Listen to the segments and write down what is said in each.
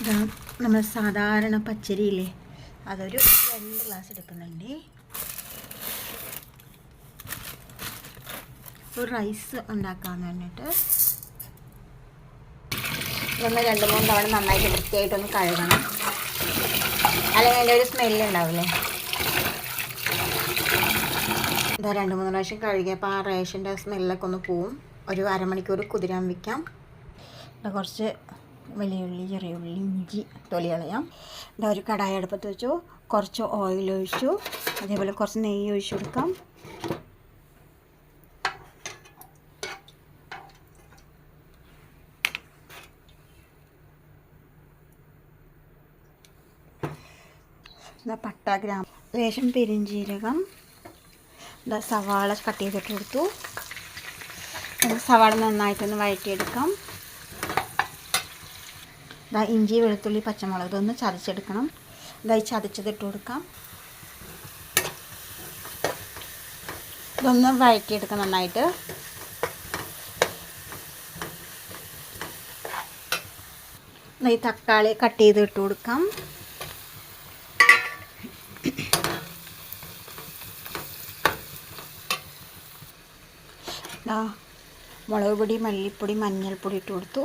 ഇതാ നമ്മൾ സാധാരണ പച്ചരിയില്ലേ? അതൊരു രണ്ട് ഗ്ലാസ് എടുക്കുന്നുണ്ട്. ഒരു റൈസ് ഉണ്ടാക്കാന്ന് പറഞ്ഞിട്ട്. നമ്മൾ രണ്ട് മൂന്ന് തവണ നന്നായിട്ട് വൃത്തിയായിട്ടൊന്ന് കഴുകണം. അല്ലെങ്കിൽ അതിന്റെ ഒരു സ്മെല്ല് ഉണ്ടാവില്ലേ? ഇതാ രണ്ട് മൂന്ന് പ്രാവശ്യം കഴുകിയപ്പോൾ ആ റേഷന്റെ സ്മെല്ലൊക്കെ ഒന്ന് പോവും. ഒരു അരമണിക്കൂർ കുതിരാൻ വയ്ക്കാം കുറച്ച് വലിയ ഉള്ളി ചെറിയ ഉള്ളി ഇഞ്ചി തൊലി കളയാം. ഇതാ ഒരു കടായ അടുപ്പത്ത് വെച്ചു. കുറച്ച് ഓയിൽ ഒഴിച്ചു. അതേപോലെ കുറച്ച് നെയ്യ് ഒഴിച്ചു കൊടുക്കാം. പട്ട ഗ്രാം. ലേശം പെരിഞ്ചീരകം. സവാള കട്ട് ചെയ്തിട്ട് കൊടുത്തു. സവാള നന്നായിട്ടൊന്ന് വഴറ്റിയെടുക്കാം. ഇതാ ഇഞ്ചി വെളുത്തുള്ളി പച്ചമുളക് ഇതൊന്ന് ചതച്ചെടുക്കണം. ഇതായി ചതച്ചതിട്ട് കൊടുക്കാം. ഇതൊന്ന് വഴറ്റിയെടുക്കാം നന്നായിട്ട്. ഈ തക്കാളി കട്ട് ചെയ്ത് ഇട്ട് കൊടുക്കാം. മുളക് പൊടി മല്ലിപ്പൊടി മഞ്ഞൾപ്പൊടി ഇട്ട് കൊടുത്തു.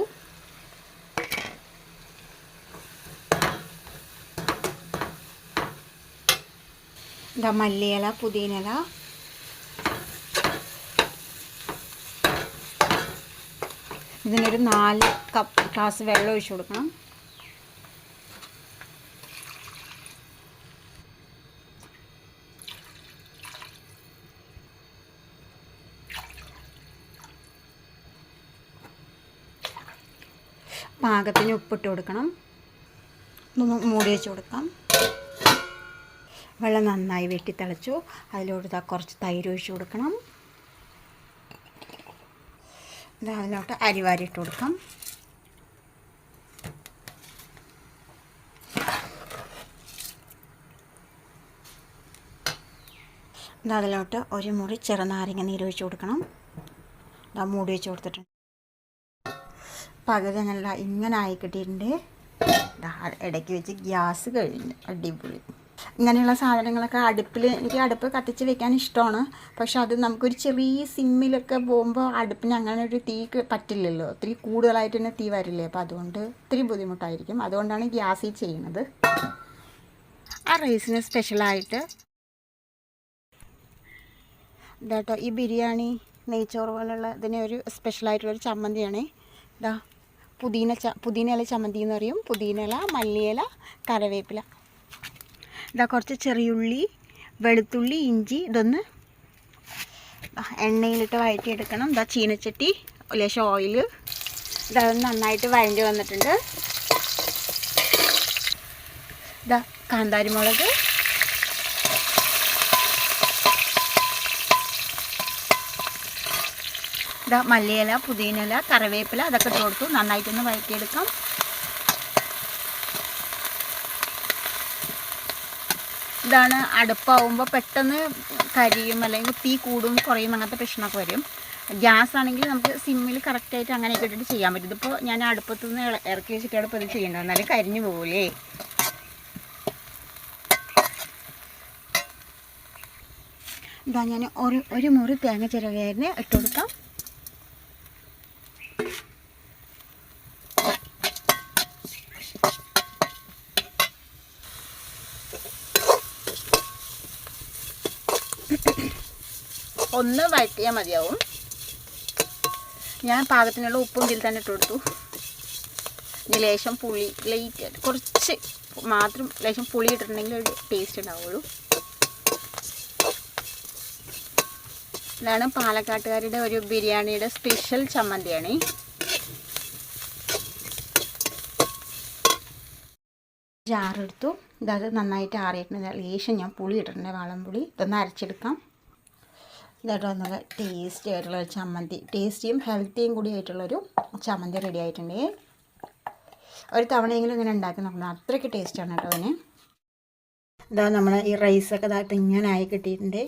ഇതാ മല്ലിയില പുതിനയില. ഇതിനൊരു നാല് കപ്പ് ഗ്ലാസ് വെള്ളം ഒഴിച്ചു കൊടുക്കണം. പാകത്തിന് ഉപ്പിട്ട് കൊടുക്കണം. ഇതൊന്ന് മൂടി വെച്ച് കൊടുക്കാം. വെള്ളം നന്നായി വെട്ടി തിളച്ചു അതിലോട്ട് കുറച്ച് തൈര് ഒഴിച്ചു കൊടുക്കണം. അതിലോട്ട് അരി വാരിയിട്ട് കൊടുക്കാം. അതിലോട്ട് ഒരു മുറി ചെറുനാരങ്ങ നീര് ഒഴിച്ച് കൊടുക്കണം. ഇതാ മൂടി വെച്ച് കൊടുത്തിട്ടുണ്ട്. പകുതി നല്ല ഇങ്ങനെ ആയി കിട്ടിയിട്ടുണ്ട്. ഇടയ്ക്ക് വെച്ച് ഗ്യാസ് കഴിഞ്ഞു. അടിപൊളി. ഇങ്ങനെയുള്ള സാധനങ്ങളൊക്കെ അടുപ്പിൽ എനിക്ക് അടുപ്പ് കത്തിച്ച് വെക്കാൻ ഇഷ്ടമാണ്. പക്ഷെ അത് നമുക്കൊരു ചെറിയ സിമ്മിലൊക്കെ പോകുമ്പോൾ അടുപ്പിന് അങ്ങനെ ഒരു തീ പറ്റില്ലല്ലോ. ഒത്തിരി കൂടുതലായിട്ട് തന്നെ തീ വരില്ലേ. അപ്പോൾ അതുകൊണ്ട് ഒത്തിരി ബുദ്ധിമുട്ടായിരിക്കും. അതുകൊണ്ടാണ് ഗ്യാസിൽ ചെയ്യുന്നത്. ആ റൈസിന് സ്പെഷ്യലായിട്ട് ഇതാട്ടോ ഈ ബിരിയാണി നെയ്ച്ചോറ് പോലുള്ള ഇതിനെ ഒരു സ്പെഷ്യലായിട്ടുള്ളൊരു ചമ്മന്തിയാണ്. ഇതാ പുതിന ച പുതിനയില ചമ്മന്തി എന്ന് പറയും. പുതിനയില മല്ലിയില കറിവേപ്പില. ഇതാ കുറച്ച് ചെറിയുള്ളി വെളുത്തുള്ളി ഇഞ്ചി ഇതൊന്ന് എണ്ണയിലിട്ട് വഴറ്റിയെടുക്കണം. ഇതാ ചീനച്ചട്ടി ലേശം ഓയിൽ ഇതൊന്ന് നന്നായിട്ട് വഴഞ്ഞ് വന്നിട്ടുണ്ട്. ഇതാ കാന്താരിമുളക്. ഇതാ മല്ലിയില പുതിയനില കറിവേപ്പില അതൊക്കെ ഇട്ട് കൊടുത്തു. നന്നായിട്ടൊന്ന് വഴറ്റിയെടുക്കാം. ഇതാണ് അടുപ്പാവുമ്പോൾ പെട്ടെന്ന് കരിയും അല്ലെങ്കിൽ തീ കൂടും കുറയും അങ്ങനത്തെ പ്രശ്നമൊക്കെ വരും. ഗ്യാസ് ആണെങ്കിൽ നമുക്ക് സിമ്മിൽ കറക്റ്റായിട്ട് അങ്ങനെയൊക്കെ ഇട്ടിട്ട് ചെയ്യാൻ പറ്റും. ഇതിപ്പോൾ ഞാൻ അടുപ്പത്തു നിന്ന് ഇറക്കി വെച്ചിട്ടാണ് ഇപ്പോൾ ഇത് ചെയ്യേണ്ടത് എന്നാലും കരിഞ്ഞു പോകൂലേ ഇതാ ഞാൻ ഒരു ഒരു മുറി തേങ്ങ ചിരവിയതിന് ഇട്ട് കൊടുക്കാം. ഒന്ന് വഴറ്റിയാൽ മതിയാവും. ഞാൻ പാകത്തിനുള്ള ഉപ്പും ഇതിൽ തന്നെ ഇട്ട് കൊടുത്തു ഇനി ലേശം പുളി ലൈറ്റ് കുറച്ച് മാത്രം ലേശം പുളി ഇട്ടിട്ടുണ്ടെങ്കിൽ ഒരു ടേസ്റ്റ് ഉണ്ടാവുള്ളൂ. ഇതാണ് പാലക്കാട്ടുകാരുടെ ഒരു ബിരിയാണിയുടെ സ്പെഷ്യൽ ചമ്മന്തിയാണ്. ജാറെടുത്തു. ഇതത് നന്നായിട്ട് ആറിയിട്ടുണ്ട് ലേശം ഞാൻ പുളി ഇട്ടിട്ടുണ്ട് വാളംപുളി. ഇതൊന്ന് അരച്ചെടുക്കാം. ഇതായിട്ട് നല്ല ടേസ്റ്റി ആയിട്ടുള്ള ചമ്മന്തി. ടേസ്റ്റിയും ഹെൽത്തിയും കൂടി ആയിട്ടുള്ളൊരു ചമ്മന്തി റെഡി ആയിട്ടുണ്ട്. ഒരു തവണയെങ്കിലും ഇങ്ങനെ ഉണ്ടാക്കി നോക്കണം. അത്രയ്ക്ക് ടേസ്റ്റാണ് കേട്ടോ അതിന്. ഇതാ നമ്മൾ ഈ റൈസൊക്കെ ഇതാ ഇപ്പം ഇങ്ങനെ ആയി കിട്ടിയിട്ടുണ്ട്.